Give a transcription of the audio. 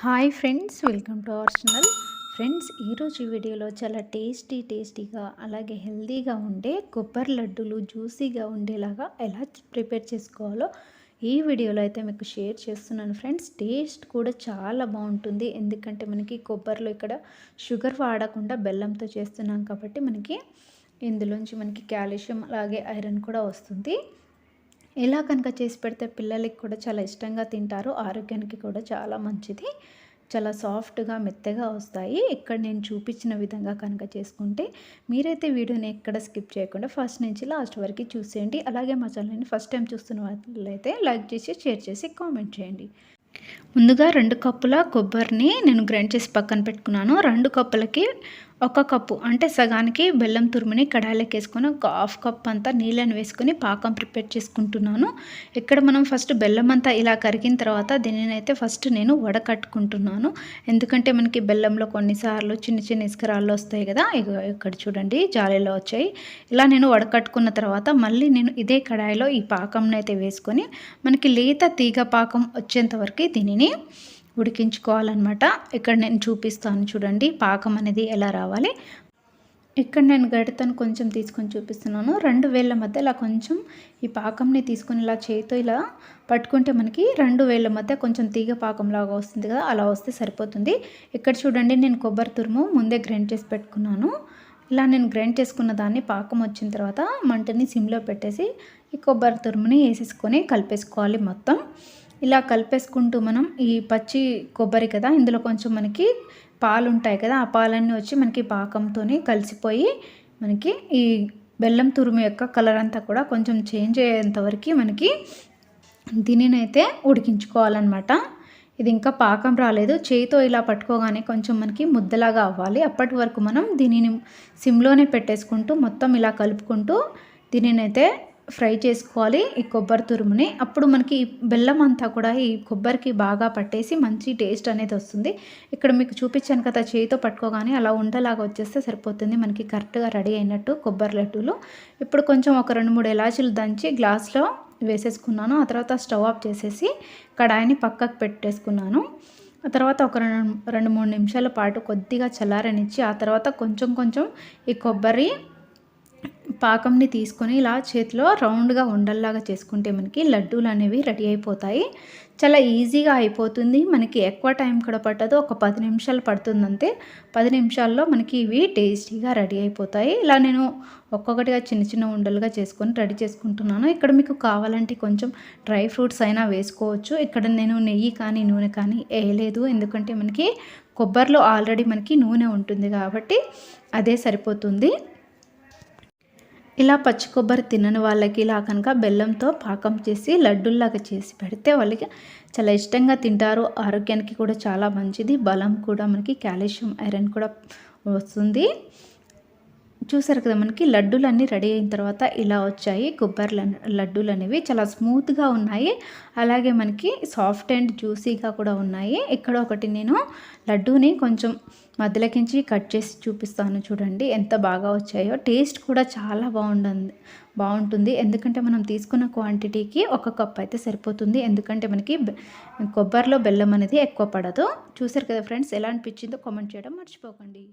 Hi friends welcome to our channel. Friends ఈరోజు వీడియోలో చాలా టేస్టీ టేస్టీగా అలాగే హెల్తీగా ఉండే కొబ్బరి లడ్డూలు జ్యూసీగా ఉండేలాగా ఎలా ప్రిపేర్ చేసుకోవాలో ఈ వీడియోలో అయితే మీకు షేర్ చేస్తున్నాను ఫ్రెండ్స్. టేస్ట్ కూడా చాలా బాగుంటుంది. ఎందుకంటే మనకి కొబ్బరిలో ఇక్కడ షుగర్ వాడకుండా బెల్లంతో చేస్తున్నాం కాబట్టి మనకి ఇందులోంచి మనకి కాల్షియం అలాగే ఐరన్ కూడా వస్తుంది. ఇలా కనుక చేసి పెడితే పిల్లలకి కూడా చాలా ఇష్టంగా తింటారు ఆరోగ్యానికి కూడా చాలా మంచిది. చాలా సాఫ్ట్గా మెత్తగా వస్తాయి. ఇక్కడ నేను చూపించిన విధంగా కనుక చేసుకుంటే మీరైతే వీడియోని ఎక్కడ స్కిప్ చేయకుండా ఫస్ట్ నుంచి లాస్ట్ వరకు చూసేయండి. అలాగే మా ఛానల్ని ఫస్ట్ టైం చూస్తున్న వాళ్ళైతే లైక్ చేసి షేర్ చేసి కామెంట్ చేయండి. ముందుగా రెండు కప్పుల కొబ్బరిని నేను గ్రైండ్ చేసి పక్కన పెట్టుకున్నాను. రెండు కప్పులకి ఒక కప్పు అంటే సగానికి బెల్లం తురుముని కడాయిలోకి వేసుకొని ఒక హాఫ్ కప్ అంతా నీళ్ళని వేసుకొని పాకం ప్రిపేర్ చేసుకుంటున్నాను. ఇక్కడ మనం ఫస్ట్ బెల్లం అంతా ఇలా కరిగిన తర్వాత దీనిని అయితే ఫస్ట్ నేను వడకట్టుకుంటున్నాను ఎందుకంటే మనకి బెల్లంలో కొన్నిసార్లు చిన్న చిన్న ఇసుకరాళ్ళు వస్తాయి కదా ఇక్కడ చూడండి జాలీలో వచ్చాయి. ఇలా నేను వడకట్టుకున్న తర్వాత మళ్ళీ నేను ఇదే కడాయిలో ఈ పాకంని అయితే వేసుకొని మనకి లేత తీగ పాకం వచ్చేంత వరకు దీనిని ఉడికించుకోవాలన్నమాట. ఇక్కడ నేను చూపిస్తాను చూడండి పాకం అనేది ఎలా రావాలి. ఇక్కడ నేను గడితను కొంచెం తీసుకొని చూపిస్తున్నాను. రెండు వేళ్ళ మధ్య ఇలా కొంచెం ఈ పాకంని తీసుకొని ఇలా చేతితో ఇలా పట్టుకుంటే మనకి రెండు వేళ్ళ మధ్య కొంచెం తీగ పాకంలాగా వస్తుంది కదా అలా వస్తే సరిపోతుంది. ఇక్కడ చూడండి నేను కొబ్బరి తురుము ముందే గ్రైండ్ చేసి పెట్టుకున్నాను. ఇలా నేను గ్రైండ్ చేసుకున్న దాన్ని పాకం వచ్చిన తర్వాత మంటని సిమ్లో పెట్టేసి ఈ కొబ్బరి తురుముని వేసేసుకొని కలిపేసుకోవాలి మొత్తం. ఇలా కలిపేసుకుంటూ మనం ఈ పచ్చి కొబ్బరి కదా ఇందులో కొంచెం మనకి పాలు ఉంటాయి కదా ఆ పాలన్నీ వచ్చి మనకి పాకంతో కలిసిపోయి మనకి ఈ బెల్లం తురుము యొక్క కలర్ అంతా కూడా కొంచెం చేంజ్ అయ్యేంత వరకు మనకి దీనినైతే ఉడికించుకోవాలన్నమాట. ఇది ఇంకా పాకం రాలేదు. చేయితో ఇలా పట్టుకోగానే కొంచెం మనకి ముద్దలాగా అవ్వాలి. అప్పటి వరకు మనం దీనిని సిమ్లోనే పెట్టేసుకుంటూ మొత్తం ఇలా కలుపుకుంటూ దీనినైతే ఫ్రై చేసుకోవాలి ఈ కొబ్బరి తురుముని. అప్పుడు మనకి బెల్లం అంతా కూడా ఈ కొబ్బరికి బాగా పట్టేసి మంచి టేస్ట్ అనేది వస్తుంది. ఇక్కడ మీకు చూపించాను కదా చేయితో పట్టుకోగానే అలా ఉండలాగా వచ్చేస్తే సరిపోతుంది. మనకి కరెక్ట్గా రెడీ అయినట్టు కొబ్బరి లడ్డూలు. ఇప్పుడు కొంచెం ఒక రెండు మూడు ఎలాచీలు దంచి గ్లాస్లో వేసేసుకున్నాను. ఆ తర్వాత స్టవ్ ఆఫ్ చేసేసి కడాయిని పక్కకు పెట్టేసుకున్నాను. ఆ తర్వాత ఒక రెండు రెండు మూడు నిమిషాల పాటు కొద్దిగా చల్లారనిచ్చి ఆ తర్వాత కొంచెం కొంచెం ఈ కొబ్బరి పాకంని తీసుకొని ఇలా చేతిలో రౌండ్గా ఉండల్లాగా చేసుకుంటే మనకి లడ్డూలు అనేవి రెడీ అయిపోతాయి. చాలా ఈజీగా అయిపోతుంది. మనకి ఎక్కువ టైం కూడా పట్టదు. ఒక పది నిమిషాలు పడుతుందంతే. పది నిమిషాల్లో మనకి ఇవి టేస్టీగా రెడీ అయిపోతాయి. ఇలా నేను ఒక్కొక్కటిగా చిన్న చిన్న ఉండలుగా చేసుకొని రెడీ చేసుకుంటున్నాను. ఇక్కడ మీకు కావాలంటే కొంచెం డ్రై ఫ్రూట్స్ అయినా వేసుకోవచ్చు. ఇక్కడ నేను నెయ్యి కానీ నూనె కానీ వేయలేదు. ఎందుకంటే మనకి కొబ్బరిలో ఆల్రెడీ మనకి నూనె ఉంటుంది కాబట్టి అదే సరిపోతుంది. ఇలా పచ్చి కొబ్బరి తినని వాళ్ళకి ఇలా కనుక బెల్లంతో పాకం చేసి లడ్డుల్లాగా చేసి పెడితే వాళ్ళకి చాలా ఇష్టంగా తింటారు. ఆరోగ్యానికి కూడా చాలా మంచిది. బలం కూడా మనకి కాల్షియం ఐరన్ కూడా వస్తుంది. చూసారు కదా మనకి లడ్డూలు అన్నీ రెడీ అయిన తర్వాత ఇలా వచ్చాయి. కొబ్బరి లడ్డూలు అనేవి చాలా స్మూత్గా ఉన్నాయి. అలాగే మనకి సాఫ్ట్ అండ్ జ్యూసీగా కూడా ఉన్నాయి. ఇక్కడ ఒకటి నేను లడ్డూని కొంచెం మధ్యలోకించి కట్ చేసి చూపిస్తాను చూడండి ఎంత బాగా వచ్చాయో. టేస్ట్ కూడా చాలా బాగుంటుంది బాగుంటుంది. ఎందుకంటే మనం తీసుకున్న క్వాంటిటీకి ఒక కప్ అయితే సరిపోతుంది. ఎందుకంటే మనకి కొబ్బరిలో బెల్లం అనేది ఎక్కువ పడదు. చూసారు కదా ఫ్రెండ్స్ ఎలా అనిపించిందో కామెంట్ చేయడం మర్చిపోకండి.